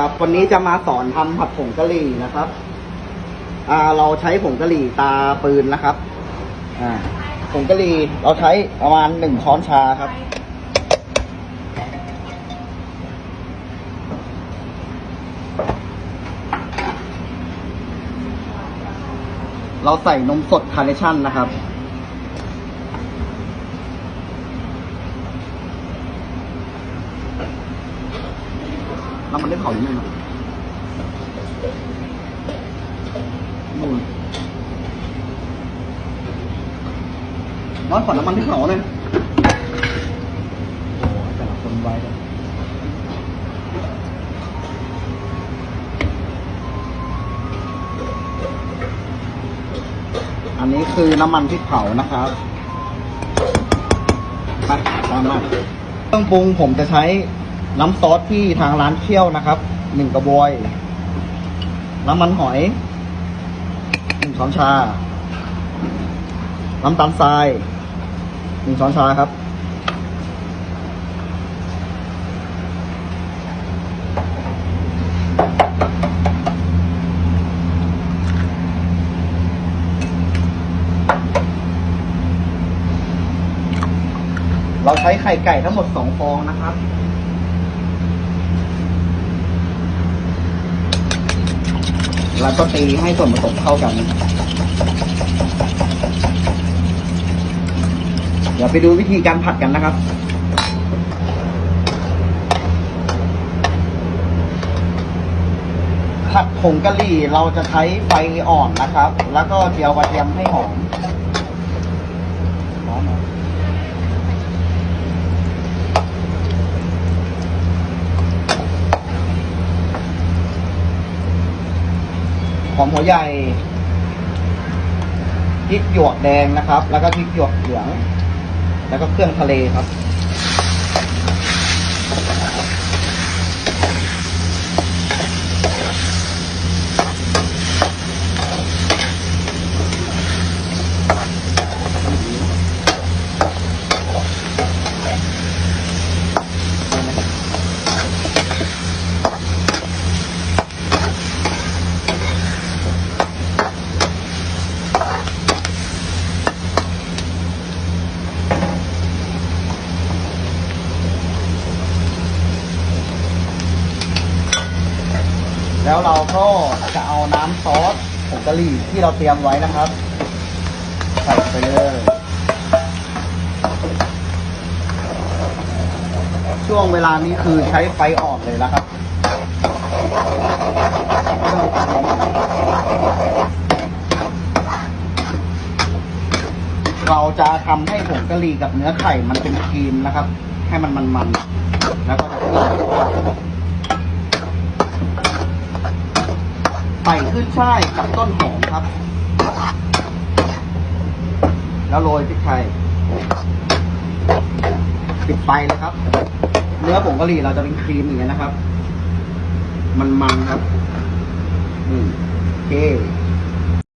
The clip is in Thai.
ครับวันนี้จะมาสอนทำผัดผงกะหรี่นะครับ อ่าเราใช้ผงกะหรี่ตาปืนนะครับ อ่าผงกะหรี่เราใช้ประมาณหนึ่งช้อนชาครับ เราใส่นมสดคาร์เนชั่นนะครับ น้ำมันได้เผาอยู่ไหมครับนู่นน้อยขอน้ำมันที่เผาเลยโอ้แต่ละคนไว้เลยอันนี้คือน้ำมันพริกเผานะครับไปตามมาเครื่องปรุงผมจะใช้ น้ำซอสที่ทางร้านเคี่ยวนะครับหนึ่งกระบวย น้ำมันหอยหนึ่งช้อนชา น้ำตาลทรายหนึ่งช้อนชาครับ เราใช้ไข่ไก่ทั้งหมดสองฟองนะครับ แล้วก็ตีให้ส่วนผสมเข้ากัน เดี๋ยวไปดูวิธีการผัดกันนะครับผัดผงกะหรี่เราจะใช้ไฟอ่อนนะครับ แล้วก็เจียวกระเทียมให้หอม อมหัวใหญ่พริกหยวกแดงนะครับ แล้วก็พริกหยวกเหลือง แล้วก็เครื่องทะเลครับ แล้วเราก็จะเอาน้ำซอสผงกะหรี่ที่เราเตรียมไว้นะครับ ใส่ไปเลยช่วงเวลานี้คือใช้ไฟอ่อนเลยนะครับเราจะทำให้ผงกะหรี่กับเนื้อไข่มันเป็นครีมนะครับ ให้มันมันๆแล้วก็จะเคลือบ ใส่ขึ้นช่ายกับต้นหอมครับ แล้วโรยพริกไทยปิดไฟเลยครับ เนื้อผงกะหรี่เราจะเป็นครีมอย่างเงี้ยนะครับ มันมันครับ อืมโอเค